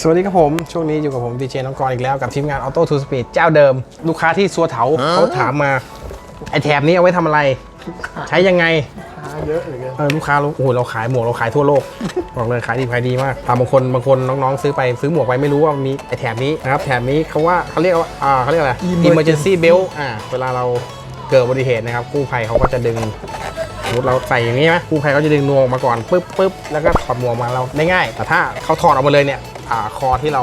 สวัสดีครับผม ช่วงนี้อยู่กับผมดีเจน้องกรณ์อีกแล้วกับทีมงาน Auto to Speed เจ้าเดิม ลูกค้าที่ซัวเถาเขาถามมา ไอแถบนี้เอาไว้ทำอะไร ใช้ยังไงเยอะเหลือเกินเออลูกค้ารู้โอ้โหเราขายหมวกเราขายทั่วโลก บอกเลยขายดีขายดีมากตามบางคนบางคนน้องๆ ซื้อไปซื้อหมวกไปไม่รู้ว่ามีไอแถบนี้นะครับแถบนี้เขาว่าเขาเรียกว่าอ่าเขาเรียกอะไร emergency belt อ่าเวลาเราเกิดอุบัติเหตุนะครับกู้ภัยเขาก็จะดึงสมมติเราใส่อย่างนี้ไหมกู้ภัยเขาจะดึงนวงออกมาก่อนปึ๊บปึ๊บแล้วก็ถอดหมวกมาเราได้ง่าย แต่ถ้าเขาถอดออกมาเลยเนี่ยอ่า คอที่เรา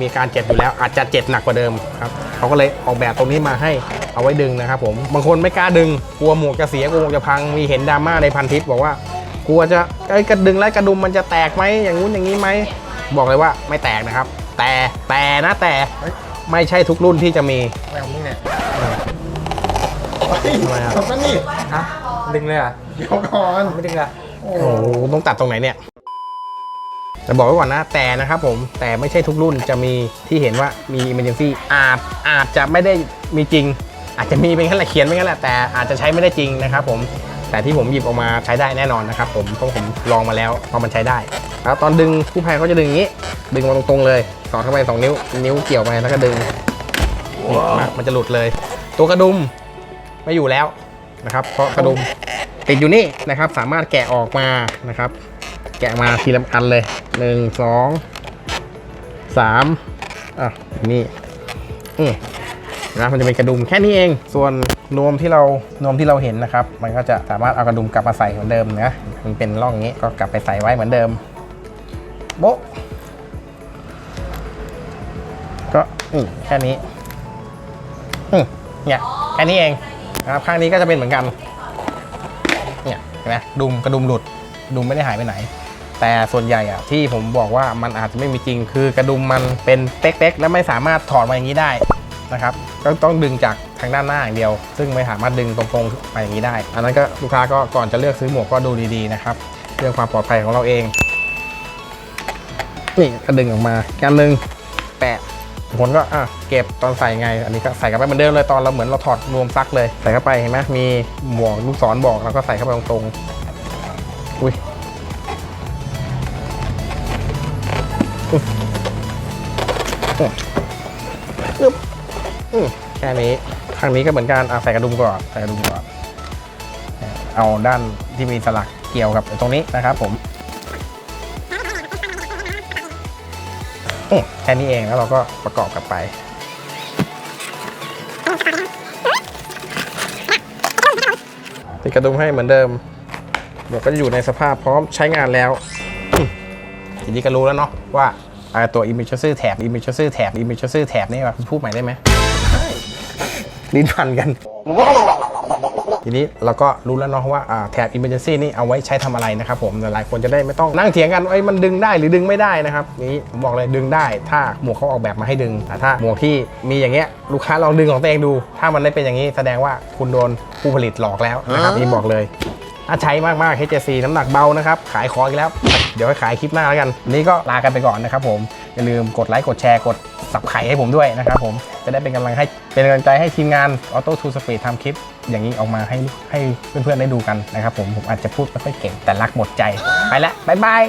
มีการเจ็บอยู่แล้ว อาจจะเจ็บหนักกว่าเดิมครับเขาก็เลยออกแบบตรงนี้มาให้เอาไว้ดึงนะครับผมบางคนไม่กล้าดึงกลัวหมวกจะเสียกลัวหมวกจะพังมีเห็นดราม่าในพันทิปบอกว่ากลัวจะไอ้ยกระดึงแล้วกระดุมมันจะแตกไหมอย่างงู้นอย่างนี้ไหมบอกเลยว่าไม่แตกนะครับ แต่แต่นะแต่ไม่ใช่ทุกรุ่นที่จะมีอะไรของมึงเนี่ยทำไมอะทำนั่นนี่ฮะดึงเลยเหรอะเดี๋ยวก่อนไม่ดึงเลยอะโอ้โอ้โหต้องตัดตรงไหนเนี่ย จะบอกไว้ก่อนนะแต่นะครับผมแต่ไม่ใช่ทุกรุ่นจะมีที่เห็นว่ามี emergency อาจอาจจะไม่ได้มีจริง อาจจะมีเป็นแค่นแหละเขียนเป็นแค่นแหละแต่อาจจะใช้ไม่ได้จริงนะครับผมแต่ที่ผมหยิบออกมาใช้ได้แน่นอนนะครับผมเพราะผมลองมาแล้วพอมันใช้ได้แล้วตอนดึงกู้ภัยเขาจะดึงอย่างนี้ ดึงมาตรงๆเลยสอดเข้าไปสองนิ้ว นิ้วเกี่ยวไปแล้วก็ดึงนี่มามันจะหลุดเลย ตัวกระดุมไม่อยู่แล้วนะครับ เพราะกระดุมติดอยู่นี่นะครับ สามารถแกะออกมานะครับ แกะมาทีละอันเลยหนึ่งสองสามอะนี่อืนะมันจะเป็นกระดุมแค่นี้เอง ส่วนนวมที่เรานวมที่เราเห็นนะครับ มันก็จะสามารถเอากระดุมกลับมาใส่เหมือนเดิมนะมันเป็นร่องอย่างนี้ก็กลับไปใส่ไว้เหมือนเดิมโบ๊ะก็อืแค่นี้อืเนี่ยแค่นี้เองนะครับข้างนี้ก็จะเป็นเหมือนกันเนี่ยเห็นไหมดุมกระดุมหลุด ดุมไม่ได้หายไปไหน แต่ส่วนใหญ่อะที่ผมบอกว่ามันอาจจะไม่มีจริง คือกระดุมมันเป็นเป๊กๆ และไม่สามารถถอดมาอย่างนี้ได้นะครับก็ต้องดึงจากทางด้านหน้าอย่างเดียว ซึ่งไม่สามารถดึงตรงๆไปอย่างนี้ได้ อันนั้นก็ลูกค้าก็ก่อนจะเลือกซื้อหมวกก็ดูดีๆนะครับเรื่องความปลอดภัยของเราเองนี่ก็ดึงออกมาการหนึ่งแปะผลก็อะเก็บตอนใส่ไง อันนี้ก็ใส่กลับไปเหมือนเดิมเลยตอนเราเหมือนเราถอดรวมซักเลย ใส่เข้าไปเห็นไหมมีหมวกลูกศรบอกแล้วก็ใส่เข้าไปตรงๆ อุ้ยอึ๊บอืมแค่นี้ข้างนี้ก็เหมือนกันอะใส่กระดุมก่อนใส่กระดุมก่อน เอาด้านที่มีสลักเกี่ยวกับตรงนี้นะครับผมอืมแค่นี้เองแล้วเราก็ประกอบกลับไปติดกระดุมให้เหมือนเดิม หมวกก็จะอยู่ในสภาพพร้อมใช้งานแล้วอืมทีนี้ก็รู้แล้วเนาะว่าอ่าตัว emergency tab emergency tab emergency tab นี่แบบพูดใหม่ได้ไหมลิ้นพันกัน ทีนี้เราก็รู้แล้วเนาะว่าอ่าแถบ emergency นี่เอาไว้ใช้ทำอะไรนะครับผมหลายๆคนจะได้ไม่ต้องนั่งเถียงกันว่าเอ้ยมันดึงได้หรือดึงไม่ได้นะครับนี้ผมบอกเลยดึงได้ ถ้าหมวกเขาออกแบบมาให้ดึง แต่ถ้าหมวกที่มีอย่างเงี้ยลูกค้าลองดึงของตัวเองดู ถ้ามันไม่เป็นอย่างนี้แสดงว่าคุณโดนผู้ผลิตหลอกแล้วนะครับนี่บอกเลย ถ้าใช้มากๆ HJC น้ำหนักเบานะครับ ขายคออีกแล้ว เดี๋ยวไปขายคลิปหน้าแล้วกัน นี้ก็ลากันไปก่อนนะครับผม อย่าลืมกดไลค์กดแชร์กดสับไข่ให้ผมด้วยนะครับผมจะได้เป็นกำลังให้เป็นกำลังใจให้ทีมงาน Auto to Speed ทำคลิป อย่างนี้ออกมาให้ให้เพื่อนๆได้ดูกันนะครับผมผมอาจจะพูดไม่ค่อยเก่งแต่รักหมดใจไปแล้วบ๊ายบาย